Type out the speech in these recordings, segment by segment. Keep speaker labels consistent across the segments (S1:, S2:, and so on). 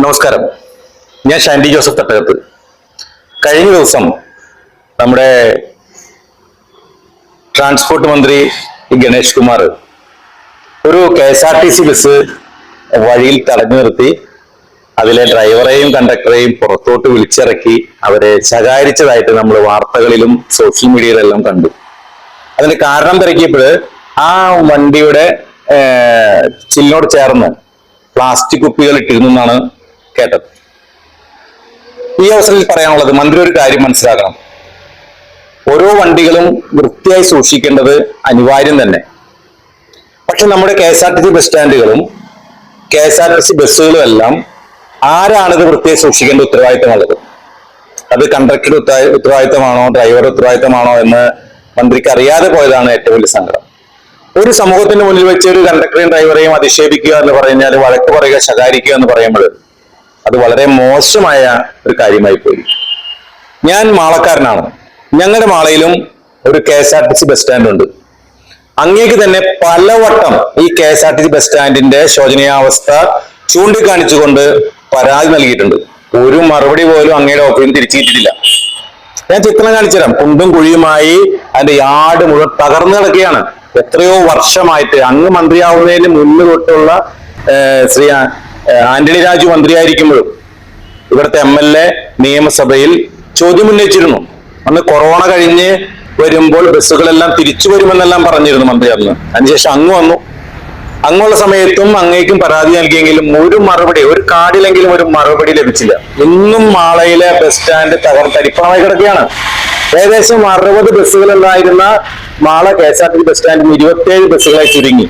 S1: നമസ്കാരം. ഞാൻ ഷാൻഡി ജോസഫ് തട്ടകത്ത്. കഴിഞ്ഞ ദിവസം നമ്മുടെ ട്രാൻസ്പോർട്ട് മന്ത്രി ഗണേഷ് കുമാർ ഒരു K S R T C bus വഴിയിൽ തടഞ്ഞു നിർത്തി. അതിലെ ഡ്രൈവറെയും കണ്ടക്ടറെയും പുറത്തോട്ട് വിളിച്ചിറക്കി അവരെ ശകാരിച്ചതായിട്ട് നമ്മൾ വാർത്തകളിലും സോഷ്യൽ മീഡിയയിലെല്ലാം കണ്ടു. അതിന് കാരണം തിരക്കിയപ്പോൾ ആ വണ്ടിയുടെ ചില്ലിനോട് ചേർന്ന് പ്ലാസ്റ്റിക് കുപ്പികൾ ഇട്ടിരുന്നു എന്നാണ് കേട്ടത്. ഈ അവസരത്തിൽ പറയാനുള്ളത് മന്ത്രി ഒരു കാര്യം മനസ്സിലാക്കണം. ഓരോ വണ്ടികളും വൃത്തിയായി സൂക്ഷിക്കേണ്ടത് അനിവാര്യം തന്നെ. പക്ഷെ നമ്മുടെ K S R T C bus സ്റ്റാൻഡുകളും K S R T C ബസ്സുകളും എല്ലാം ആരാണിത് വൃത്തിയായി സൂക്ഷിക്കേണ്ട ഉത്തരവാദിത്തമുള്ളത്? അത് കണ്ടക്ടറുടെ ഉത്തരവാ- ഉത്തരവാദിത്തമാണോ ഡ്രൈവറുടെ ഉത്തരവാദിത്തമാണോ എന്ന് മന്ത്രിക്ക് അറിയാതെ പോയതാണ് ഏറ്റവും വലിയ സങ്കടം. ഒരു സമൂഹത്തിന്റെ മുന്നിൽ വെച്ച് ഒരു കണ്ടക്ടറെയും ഡ്രൈവറെയും അധിക്ഷേപിക്കുക എന്ന് പറഞ്ഞാൽ വഴക്ക് പറയുക ശകാരിക്കുക എന്ന് പറയുമ്പോൾ അത് വളരെ മോശമായ ഒരു കാര്യമായി പോയി. ഞാൻ മാളക്കാരനാണ്. ഞങ്ങളുടെ മാളയിലും ഒരു K S R T C bus stand ഉണ്ട്. അങ്ങേക്ക് തന്നെ പലവട്ടം ഈ K S R T C bus സ്റ്റാൻഡിന്റെ ശോചനീയാവസ്ഥ ചൂണ്ടിക്കാണിച്ചുകൊണ്ട് പരാതി നൽകിയിട്ടുണ്ട്. ഒരു മറുപടി പോലും അങ്ങയുടെ ഓഫീസിൽ തിരിച്ചു കിട്ടിയിട്ടില്ല ഞാൻ ചിത്രം കാണിച്ചുതരാം കുണ്ടും കുഴിയുമായി അതിന്റെ യാട് മുഴുവൻ തകർന്നു കിടക്കുകയാണ്. എത്രയോ വർഷമായിട്ട് അങ്ങ് മന്ത്രിയാവുന്നതിന് മുന്നിൽ തൊട്ടുള്ള ശ്രീ ആന്റണി രാജു മന്ത്രിയായിരിക്കുമ്പോഴും ഇവിടുത്തെ എം എൽ എ നിയമസഭയിൽ ചോദ്യം ഉന്നയിച്ചിരുന്നു അന്ന് കൊറോണ കഴിഞ്ഞ് വരുമ്പോൾ ബസ്സുകളെല്ലാം തിരിച്ചു വരുമെന്നെല്ലാം പറഞ്ഞിരുന്നു മന്ത്രി അന്ന്. അതിനുശേഷം അങ്ങ് വന്നു. അങ്ങുള്ള സമയത്തും അങ്ങേക്കും പരാതി നൽകിയെങ്കിലും ഒരു മറുപടി ഒരു കാർഡിലെങ്കിലും ഒരു മറുപടി ലഭിച്ചില്ല. ഇന്നും മാളയിലെ ബസ് സ്റ്റാൻഡ് തകർത്തരിപ്പണമായി കിടക്കുകയാണ്. ഏകദേശം അറുപത് ബസ്സുകളുണ്ടായിരുന്ന Mala K S R T bus സ്റ്റാൻഡിൽ ഇരുപത്തിയേഴ് ബസ്സുകളായി ചുരുങ്ങി.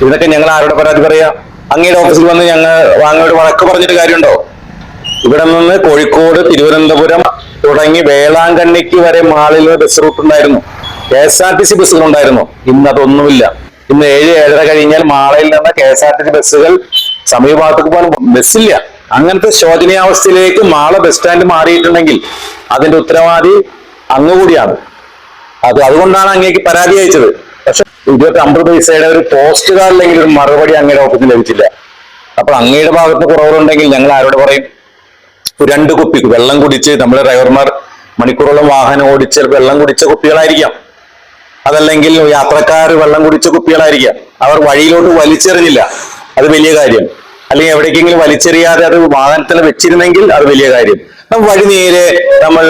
S1: ഇതിനൊക്കെ ഞങ്ങൾ ആരോട് പരാതി പറയാ? അങ്ങയുടെ ഓഫീസിൽ വന്ന് ഞങ്ങൾ അങ്ങോട്ട് വഴക്ക് പറഞ്ഞിട്ട് കാര്യമുണ്ടോ? ഇവിടെ നിന്ന് കോഴിക്കോട് തിരുവനന്തപുരം തുടങ്ങി വേളാങ്കണ്ണിക്ക് വരെ മാളിൽ ബസ് റൂട്ട് ഉണ്ടായിരുന്നു. K S R T C ബസ്സുകൾ ഉണ്ടായിരുന്നു. ഇന്ന് അതൊന്നുമില്ല. ഇന്ന് ഏഴ് ഏഴര കഴിഞ്ഞാൽ മാളയിൽ നിന്ന് K S R T C ബസ്സുകൾ സമീപഭാഗത്തേക്ക് പോകാൻ ബസ്സില്ല അങ്ങനത്തെ ശോചനീയാവസ്ഥയിലേക്ക് മാള ബസ് സ്റ്റാൻഡ് മാറിയിട്ടുണ്ടെങ്കിൽ അതിന്റെ ഉത്തരവാദി അങ്ങുകൂടിയാണ് അത് അതുകൊണ്ടാണ് അങ്ങേക്ക് പരാതി അയച്ചത്. ഇരുപത്തി അമ്പത് പൈസയുടെ ഒരു പോസ്റ്റ് കാർഡിലെങ്കിലും ഒരു മറുപടി അങ്ങയുടെ ഓഫീസിൽ ലഭിച്ചില്ല. അപ്പൊ അങ്ങയുടെ ഭാഗത്ത് കുറവുണ്ടെങ്കിൽ ഞങ്ങൾ ആരോട് പറയും? രണ്ട് കുപ്പി വെള്ളം കുടിച്ച് നമ്മുടെ ഡ്രൈവർമാർ മണിക്കൂറോളം വാഹനം ഓടിച്ച് വെള്ളം കുടിച്ച കുപ്പികളായിരിക്കാം. അതല്ലെങ്കിൽ യാത്രക്കാർ വെള്ളം കുടിച്ച കുപ്പികളായിരിക്കാം. അവർ വഴിയിലോട്ട് വലിച്ചെറിഞ്ഞില്ല. അത് വലിയ കാര്യം. അല്ലെങ്കിൽ എവിടേക്കെങ്കിലും വലിച്ചെറിയാതെ അത് വാഹനത്തിൽ വെച്ചിരുന്നെങ്കിൽ അത് വലിയ കാര്യം. വഴി നേരെ നമ്മൾ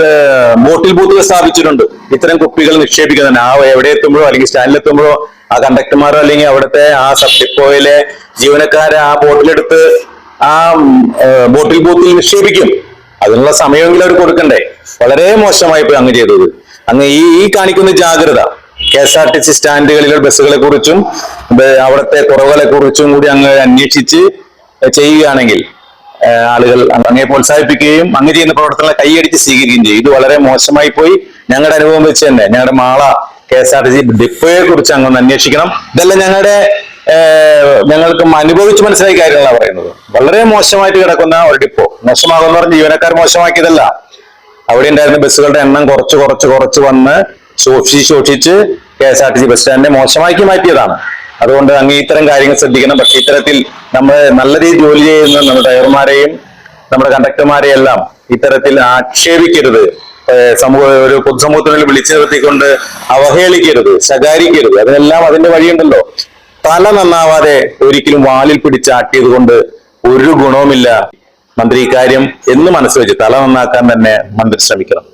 S1: ബോട്ടിൽ ബൂത്തുകൾ സ്ഥാപിച്ചിട്ടുണ്ട്. ഇത്തരം കുപ്പികൾ നിക്ഷേപിക്കുന്നുണ്ട്. ആ എവിടെ എത്തുമ്പോഴോ അല്ലെങ്കിൽ സ്റ്റാൻഡിൽ എത്തുമ്പോഴോ ആ കണ്ടക്ടർമാരോ അല്ലെങ്കിൽ അവിടുത്തെ ആ സബ് ഡിപ്പോയിലെ ജീവനക്കാരെ ആ ബോട്ടിലെടുത്ത് ആ ബോട്ടിൽ ബൂത്തിൽ നിക്ഷേപിക്കും. അതിനുള്ള സമയമെങ്കിലും അവർ കൊടുക്കണ്ടേ? വളരെ മോശമായി പോയി അങ്ങ് ചെയ്തത്. അങ്ങ് ഈ ഈ കാണിക്കുന്ന ജാഗ്രത K S R T C സ്റ്റാൻഡുകളിലെ ബസ്സുകളെ കുറിച്ചും അവിടുത്തെ കുറവുകളെ കുറിച്ചും കൂടി അങ്ങ് അന്വേഷിച്ച് ചെയ്യുകയാണെങ്കിൽ ആളുകൾ അങ്ങനെ പ്രോത്സാഹിപ്പിക്കുകയും അങ്ങ് ചെയ്യുന്ന പ്രവർത്തനങ്ങളെ കൈയടിച്ച് സ്വീകരിക്കുകയും ചെയ്യും ഇത് വളരെ മോശമായി പോയി. ഞങ്ങളുടെ അനുഭവം വെച്ച് തന്നെ ഞങ്ങളുടെ Mala K S R T C ഡിപ്പോയെ കുറിച്ച് അങ്ങ് ഒന്ന് അന്വേഷിക്കണം. ഇതെല്ലാം ഞങ്ങളുടെ ഞങ്ങൾക്ക് അനുഭവിച്ച് മനസ്സിലായി കാര്യങ്ങളാണ് പറയുന്നത്. വളരെ മോശമായിട്ട് കിടക്കുന്ന ഒരു ഡിപ്പോ. മോശമാകുന്ന പറഞ്ഞ് ജീവനക്കാർ മോശമാക്കിയതല്ല. അവിടെ ഉണ്ടായിരുന്ന ബസ്സുകളുടെ എണ്ണം കുറച്ച് കുറച്ച് കുറച്ച് വന്ന് സൂക്ഷിച്ച് സൂക്ഷിച്ച് K S R T C bus സ്റ്റാൻഡിനെ മോശമാക്കി മാറ്റിയതാണ്. അതുകൊണ്ട് അങ്ങ് ഇത്തരം കാര്യങ്ങൾ ശ്രദ്ധിക്കണം. പക്ഷെ ഇത്തരത്തിൽ നമ്മൾ നല്ല രീതിയിൽ ജോലി ചെയ്യുന്ന നമ്മുടെ ഡ്രൈവർമാരെയും നമ്മുടെ കണ്ടക്ടർമാരെയും എല്ലാം ഇത്തരത്തിൽ ആക്ഷേപിക്കരുത്. സമൂഹ ഒരു പൊതുസമൂഹത്തിൽ വിളിച്ചു നിർത്തിക്കൊണ്ട് അവഹേളിക്കരുത് ശകാരിക്കരുത്. അതിനെല്ലാം അതിന്റെ വഴിയുണ്ടല്ലോ. തല നന്നാവാതെ ഒരിക്കലും വാലിൽ പിടിച്ചാട്ടിയത് കൊണ്ട് ഒരു ഗുണവുമില്ല മന്ത്രി ഇക്കാര്യം എന്ന് മനസ്സ് വെച്ച് തല നന്നാക്കാൻ തന്നെ മന്ത്രി ശ്രമിക്കണം.